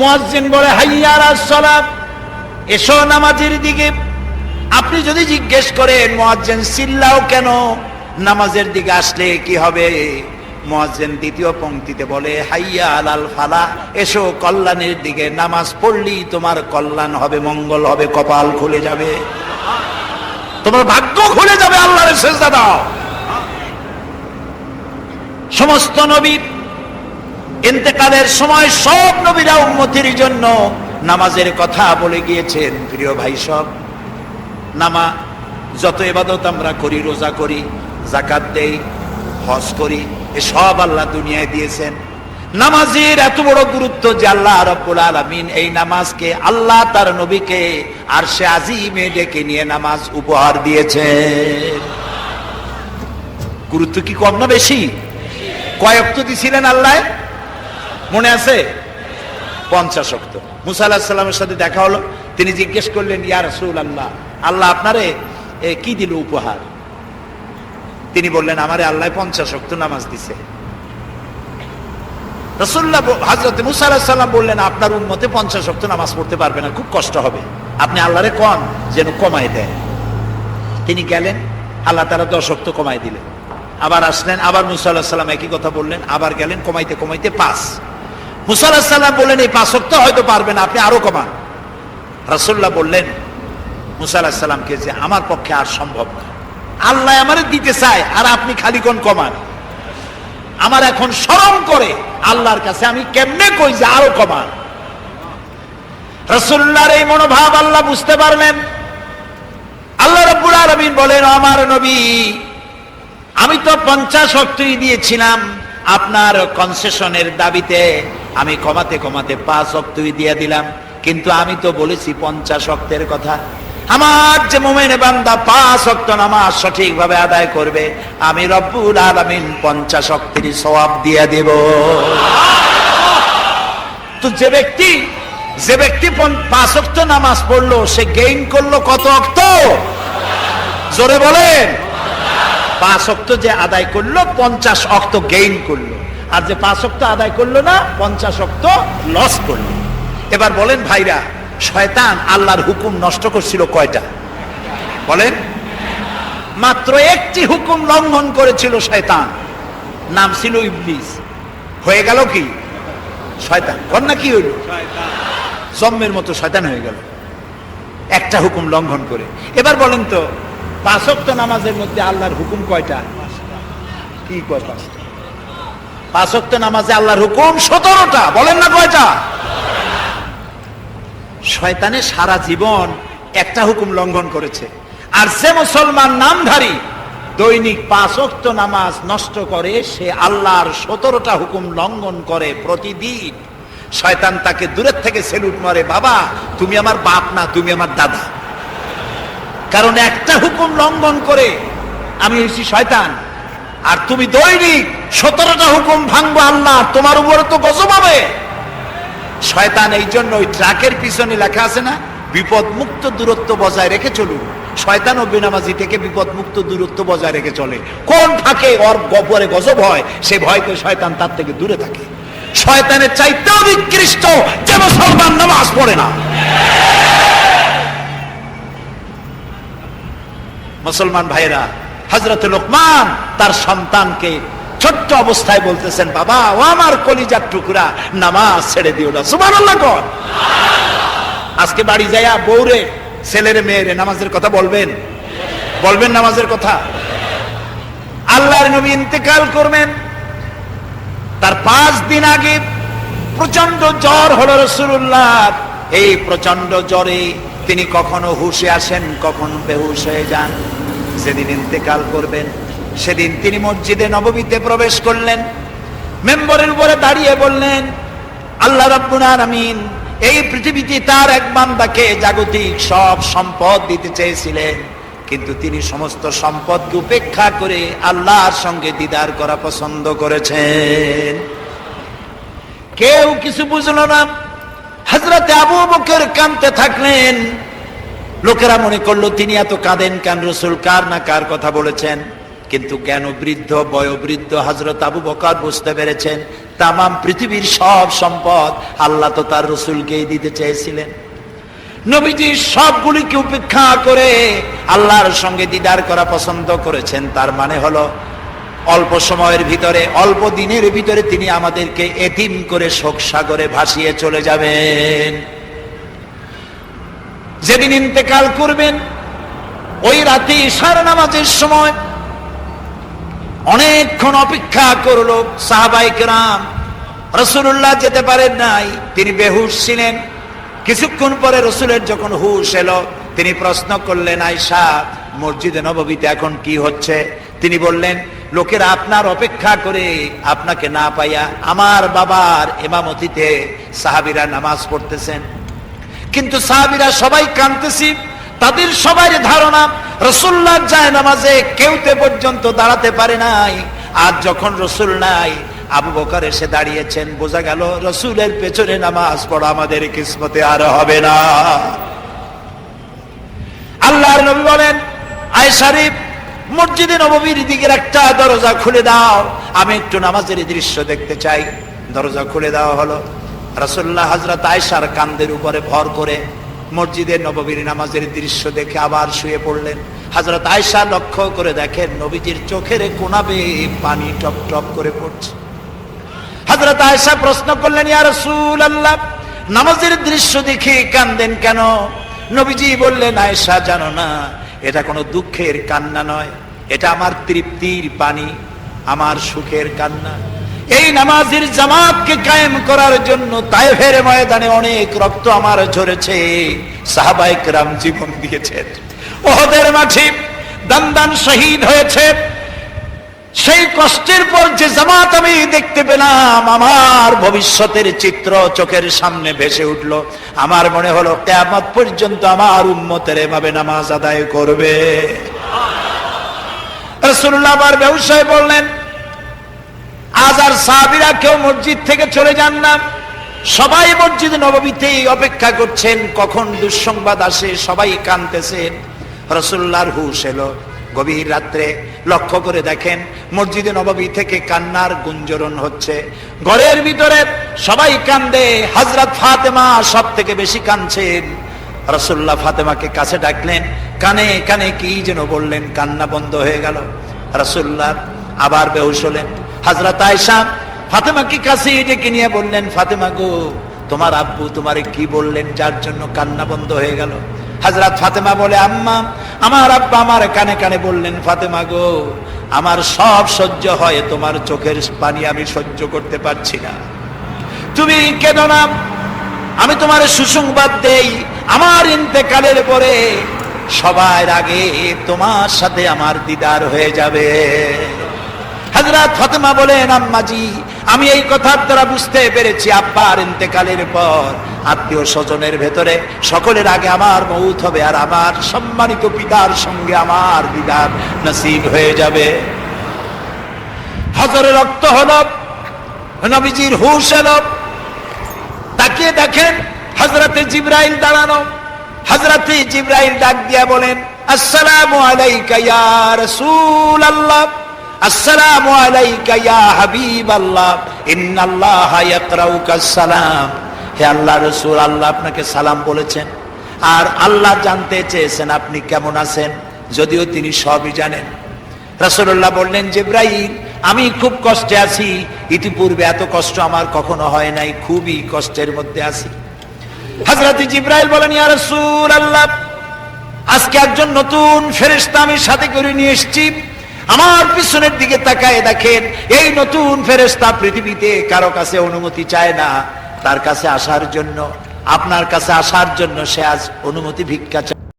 মুয়াজ্জিন বলে, হাইয়ার সালাম এসো নামাজের দিকে। আপনি যদি জিজ্ঞেস করেন, মুয়াজ্জিন, চিল্লাও কেন? নামাজের দিকে আসলে কি হবে? মুয়াজ্জিন দ্বিতীয় পংক্তিতে বলে, হাইয়া আলাল ফালা এসো কল্যাণের দিকে। নামাজ পড়লি তোমার কল্যাণ হবে, মঙ্গল হবে, কপাল খুলে যাবে। তোমার ভাগ্য খুলে যাবে, আল্লাহর সেজদা দাও সমস্ত নবী ইন্তেকালের সময় সব নবীরা উন্মতির জন্য নামাজের কথা বলে গিয়েছেন। প্রিয় ভাই সব, নামা, যত এবাদত আমরা করি, রোজা করি জাকাত দেই, হজ করি, এ সব আল্লাহ দুনিয়ায় দিয়েছেন। নামাজের এত বড় গুরুত্ব যে আল্লাহ রব্বুল আলমিন এই নামাজকে আল্লাহ তার নবীকে আর সে আজিমে ডেকে নিয়ে নামাজ উপহার দিয়েছে গুরুত্ব কি কম না বেশি? কয়েক তো দিছিলেন আল্লাহ। মনে আছে? পঞ্চাশ অক্ত মুসা আল্লাহ সাল্লামের সাথে দেখা হলো। তিনি জিজ্ঞেস করলেন, ইয়া রসুল আল্লাহ আল্লাহ আপনারে কি দিল উপহার? তিনি বললেন, আমারে আল্লাহ পঞ্চাশ অক্ত নামাজ দিছে। রসুল্লাহ হাজরত মুসা আল্লাহ সাল্লাম বললেন, আপনার উন্মতে পঞ্চাশ অক্ত নামাজ পড়তে পারবে না, খুব কষ্ট হবে। আপনি আল্লাহরে কন যেন কমাই দেয়? তিনি গেলেন, আল্লাহ তারা দশ অক্ত কমাই দিলেন। আবার আসলেন, আবার মুসা আল্লাহ সাল্লাম একই কথা বললেন, আবার গেলেন, কমাইতে কমাইতে পাঁচ। মুসা আল্লাহ সাল্লাম বললেন, এই পাঁচ অক্ত হয়তো পারবেন আপনি আরও কমান। রাসুল্লাহ বললেন, মুসা আল্লাহ সাল্লামকে যে আমার পক্ষে আর সম্ভব না। আল্লাহ আমারে দিতে চায়, আর আপনি খালি কোন কমান? আমার এখন স্মরণ করে আল্লাহর কাছে আমি কেমনে কই যে আরও কমান? রসুল্লাহর এই মনোভাব আল্লাহ বুঝতে পারলেন। আল্লাহ রব্বুল আলমিন বলেন, আমার নবী, আমি তো পঞ্চাশ অক্টই দিয়েছিলাম আপনার কনসেশনের দাবিতে। আমি কমাতে কমাতে পাঁচ অক্টই দিয়ে দিলাম, কিন্তু আমি তো বলেছি পঞ্চাশ অক্তের কথা। আমার যে মোমেন বান্দা পাঁচ অক্ট নামাজ সঠিকভাবে আদায় করবে, আমি রব্বুল আলমিন পঞ্চাশ অক্টের সওয়াব দিয়ে দেব। তো যে ব্যক্তি যে ব্যক্তি পাঁচ অক্ট নামাজ পড়ল, সে গেইন করল কত অক্ত? জোরে বলেন। পাঁচ অক্ত যে আদায় করল, পঞ্চাশ অক্ত গেইন করল। আর যে পাঁচ অক্ত আদায় করল না, পঞ্চাশ অক্ত লস করল। এবার বলেন ভাইরা, শয়তান আল্লাহর হুকুম নষ্ট করছিল কয়টা? বলেন। মাত্র একটি হুকুম লঙ্ঘন করেছিল শয়তান। নাম ছিল ইবলিস। হয়ে গেল কি? শয়তান। কন্যা কি হইল? জম্মের মতো শয়তান হয়ে গেল। একটা হুকুম লঙ্ঘন করে। এবার বলেন তো পাঁচক্ত নামাজের মধ্যে আল্লাহর হুকুম কয়টা? কি কয় পাঁচটা? পাঁচক্ত নামাজে আল্লাহর হুকুম সতেরোটা, বলেন না কয়টা? শয়তানে সারা জীবন একটা হুকুম লঙ্ঘন করেছে। আর যে মুসলমান নামধারী দৈনিক পাঁচ ওয়াক্ত নামাজ নষ্ট করে, সে আল্লাহর সতেরোটা হুকুম লঙ্ঘন করে প্রতিদিন। শয়তান তাকে দূরের থেকে সেলুট মারে, বাবা, তুমি আমার বাপ না, তুমি আমার দাদা। কারণ একটা হুকুম লঙ্ঘন করে আমি হয়েছি শয়তান। আর তুমি দৈনিক সতেরোটা হুকুম ভাঙবো আল্লাহ, তোমার উপরে তো গজব হবে। শয়তান এই জন্য ওই ট্রাকের পিছনে লেখা আছে না বিপদ মুক্ত দূরত্ব বজায় রেখে চলুন। শয়তান ও বেনামাজি থেকে বিপদ মুক্ত দূরত্ব বজায় রেখে চলে। কোন ফাঁকে ওর গপরে গজব হয়, সে ভয়তে শয়তান তার থেকে দূরে থাকে। শয়তানের চাইতেও নিকৃষ্ট যে মুসলমান নামাজ পড়ে না। মুসলমান ভাইরা হজরত লোকমান তার সন্তানকে ছোট্ট অবস্থায় বলতেছেন, বাবা, ও আমার কলিজার টুকরা, নামাজ ছেড়ে দিও না। সুমান আজকে বাড়ি যাইয়া বউরে, ছেলের মেয়েরে নামাজের কথা বলবেন? বলবেন নামাজের কথা? আল্লাহর নবী ইন্তেকাল করবেন। তার পাঁচ দিন আগে প্রচণ্ড জ্বর হলো রসুল্লাহ এই প্রচণ্ড জ্বরে তিনি কখনো হুশে আসেন, কখনো বেহুশ হয়ে যান। যেদিন ইন্তেকাল করবেন, সেদিন তিনি মসজিদে নবমীতে প্রবেশ করলেন। মেম্বরের উপরে দাঁড়িয়ে বললেন, আল্লাহ রাব্বুল আলামিন এই পৃথিবীতে তার এক বান্দাকে জাগতিক সব সম্পদ দিতে চেয়েছিলেন। কিন্তু তিনি সমস্ত সম্পদকে উপেক্ষা করে আল্লাহর সঙ্গে দিদার করা পছন্দ করেছেন। কেউ কিছু বুঝলো না। হজরতে আবু বকর কানতে থাকলেন। লোকেরা মনে করল, তিনি এত কাঁদেন কেন রসুল? কার না কার কথা বলেছেন? কিন্তু জ্ঞান বৃদ্ধ বয়োবৃদ্ধ হজরত আবু বকর বুঝতে পেরেছেন, তামাম পৃথিবীর সব সম্পদ আল্লাহ তো তার রসুলকেই দিতে চেয়েছিলেন। নবীজি সবগুলিকে উপেক্ষা করে আল্লাহর সঙ্গে দিদার করা পছন্দ করেছেন। তার মানে হলো, অল্প সময়ের ভিতরে, অল্প দিনের ভিতরে তিনি আমাদেরকে এতিম করে শোক সাগরে ভাসিয়ে চলে যাবেন। যেদিন ইন্তেকাল করবেন, ওই রাতে ইশার নামাজের সময় অনেকক্ষণ অপেক্ষা করল সাহাবাইক রাম রসুল্লাহ যেতে পারেন নাই, তিনি বেহুশ ছিলেন। কিছুক্ষণ পরে রসুলের যখন হুশ এলো, তিনি প্রশ্ন করলেন আয়সা মসজিদে নববীতে এখন কি হচ্ছে? তিনি বললেন, লোকেরা আপনার অপেক্ষা করে আপনাকে না পাইয়া আমার বাবার এমামতিতে সাহাবিরা নামাজ পড়তেছেন। কিন্তু সাহাবিরা সবাই কানতেছি তাদের সবাই ধারণা রসুল্লাহ যায় নামাজে কেউতে পর্যন্ত দাঁড়াতে পারে নাই। আর যখন রসুল নাই, আবু বকর এসে দাঁড়িয়েছেন, বোঝা গেল রসুলের পেছনে নামাজ পড়া আমাদের কিসমতে আর হবে না। আল্লাহর নবী বলেন, আয় শরীফ, মসজিদে নববীর দিকের একটা দরজা খুলে দাও। আমি একটু নামাজের দৃশ্য দেখতে চাই। দরজা খুলে দেওয়া হলো। রসুল্লাহ হজরত আয়সার কান্দের উপরে ভর করে মসজিদে নববীর নামাজের দৃশ্য দেখে আবার শুয়ে পড়লেন। হজরত আয়সা লক্ষ্য করে দেখেন নবীজির চোখের কোনাবে পানি টপ টপ করে পড়ছে। হজরত আয়সা প্রশ্ন করলেন, ইয়া রসুল আল্লাহ নামাজের দৃশ্য দেখে কান্দেন কেন? নবীজি বললেন আয়সা জানো না, এটা কোনো দুঃখের কান্না নয়, এটা আমার তৃপ্তির পানি, আমার সুখের কান্না। এই নামাজের জামাতকে কায়েম করার জন্য তাইফের ময়দানে অনেক রক্ত আমার ঝরেছে। সাহাবাইক রাম জীবন দিয়েছেন ওহদের মাঠে দান দান শহীদ হয়েছে। সেই কষ্টের পর যে জামাত আমি দেখতে পেলাম, আমার ভবিষ্যতের চিত্র চোখের সামনে ভেসে উঠল। আমার মনে হলো কেমত পর্যন্ত আমার উন্মতের এভাবে নামাজ আদায় করবে। রসুল্লাহ আবার ব্যবসায় বললেন আজ আর সাহাবিরা কেউ মসজিদ থেকে চলে যান না। সবাই মসজিদ নবমীতেই অপেক্ষা করছেন, কখন দুঃসংবাদ আসে, সবাই কানতেছেন রসুল্লাহর হুশ এলো। গভীর রাত্রে লক্ষ্য করে দেখেন, মসজিদে নববী থেকে কান্নার গুঞ্জরণ হচ্ছে। ঘরের ভিতরে সবাই কান্দে, হজরত ফাতেমা সব থেকে বেশি কানছেন রসুল্লাহ ফাতেমাকে কাছে ডাকলেন, কানে কানে কি যেন বললেন, কান্না বন্ধ হয়ে গেল। রসুল্লাহ আবার বেহুশ হলেন। হাজরত আয়সা ফাতেমাকে কাছে ডেকে নিয়ে বললেন, ফাতেমা গো, তোমার আব্বু তোমারে কি বললেন, যার জন্য কান্না বন্ধ হয়ে গেল? হাজরাত ফাতেমা বলে, আম্মা, আমার আব্বা আমার কানে কানে বললেন, ফাতেমা গো, আমার সব সহ্য হয়, তোমার চোখের পানি আমি সহ্য করতে পারছি না। তুমি কেন না, আমি তোমার সুসংবাদ দেই, আমার ইন্তেকালের পরে সবার আগে তোমার সাথে আমার দিদার হয়ে যাবে। হাজরাত ফাতেমা বলেন, আম্মাজি, আমি এই কথার দ্বারা বুঝতে পেরেছি আব্বার ইন্তেকালের পর। আত্মীয় স্বজনের ভেতরে সকলের আগে আমার মৌত হবে আর আমার সম্মানিত পিতার সঙ্গে আমার দিদার নসিব হয়ে যাবে। হজরে রক্ত হল, নবীজির হুশ এলো তাকিয়ে দেখেন হজরতে জিব্রাইল দাঁড়ানো। হজরতে জিব্রাইল ডাক দিয়া বলেন, আসসালামু আলাইকা ইয়া রাসূলুল্লাহ। আসসালামু আলাইকা ইয়া হাবিবাল্লাহ, ইন্নাল্লাহা ইয়াকরাউকা সালাম। হে আল্লাহ রাসূল, আল্লাহ আপনাকে সালাম বলেছেন। আর আল্লাহ জানতে চেয়েছেন আপনি কেমন আছেন, যদিও তিনি সবই জানেন। রাসূলুল্লাহ বললেন, জিব্রাইল, আমি খুব কষ্টে আছি। ইতিপূর্বে এত কষ্ট আমার কখনো হয় নাই, খুবই কষ্টের মধ্যে আছি। হযরত জিব্রাইল বলেন, ইয়া রাসূলুল্লাহ, আজকে একজন নতুন ফেরেশতা আমি সাথে করে নিয়ে এসেছি। আমার পিছনের দিকে তাকায় দেখেন, এই নতুন ফেরেস্তা পৃথিবীতে কারও কাছে অনুমতি চায় না। তার কাছে আসার জন্য, আপনার কাছে আসার জন্য সে আজ অনুমতি ভিক্ষা চায়।